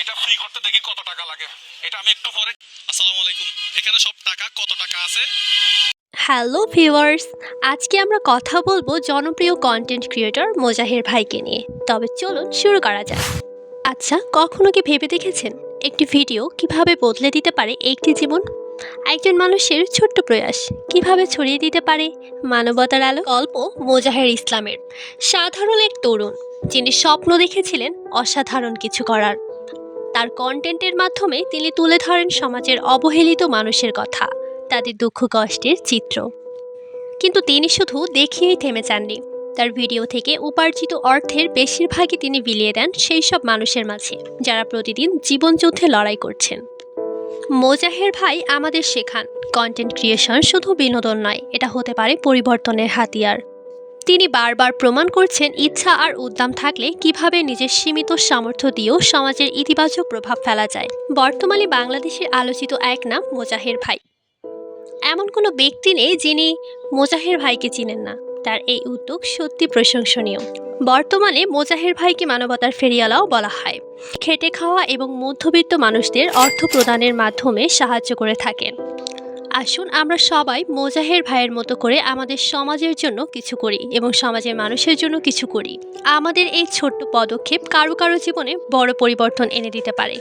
এটা ফ্রি করতে দেখি কত টাকা লাগে। এটা আমি একটু পরে আসসালামু আলাইকুম। এখানে সব টাকা কত টাকা আছে? হ্যালো ভিউয়ার্স আজকে আমরা কথা বলব জনপ্রিয় কন্টেন্ট ক্রিয়েটর মোজাহের ভাইকে নিয়ে। তবে চলুন শুরু করা যাক। আচ্ছা কখনো কি ভেবে দেখেছেন একটি ভিডিও কীভাবে বদলে দিতে পারে একটি জীবন? একজন মানুষের ছোট্ট প্রয়াস কীভাবে ছড়িয়ে দিতে পারে মানবতার আলো? গল্প মোজাহের ইসলামের। সাধারণ এক তরুণ, যিনি স্বপ্ন দেখেছিলেন অসাধারণ কিছু করার। তার কন্টেন্টের মাধ্যমে তিনি তুলে ধরেন সমাজের অবহেলিত মানুষের কথা, তাদের দুঃখ কষ্টের চিত্র। কিন্তু তিনি শুধু দেখিয়েই থেমে যাননি। তার ভিডিও থেকে উপার্জিত অর্থের বেশিরভাগই তিনি বিলিয়ে দেন সেই সব মানুষের মাঝে, যারা প্রতিদিন জীবনযুদ্ধে লড়াই করছেন। মোজাহের ভাই আমাদের শেখান, কন্টেন্ট ক্রিয়েশন শুধু বিনোদন নয়, এটা হতে পারে পরিবর্তনের হাতিয়ার। তিনি বারবার প্রমাণ করছেন ইচ্ছা আর উদ্যম থাকলে কীভাবে নিজের সীমিত সামর্থ্য দিয়েও সমাজের ইতিবাচক প্রভাব ফেলা যায়। বর্তমানে বাংলাদেশের আলোচিত এক নাম মোজাহের ভাই। এমন কোনো ব্যক্তি নেই যিনি মোজাহের ভাইকে চিনেন না। তার এই উদ্যোগ সত্যি প্রশংসনীয়। বর্তমানে মোজাহের ভাইকে মানবতার ফেরিয়ালাও বলা হয়। খেটে খাওয়া এবং মধ্যবিত্ত মানুষদের অর্থ প্রদানের মাধ্যমে সাহায্য করে থাকেন। আসুন আমরা সবাই মোজাহের ভাইয়ের মতো করে আমাদের সমাজের জন্য কিছু করি এবং সমাজের মানুষের জন্য কিছু করি। আমাদের এই ছোট্ট পদক্ষেপ কারও কারও জীবনে বড় পরিবর্তন এনে দিতে পারে।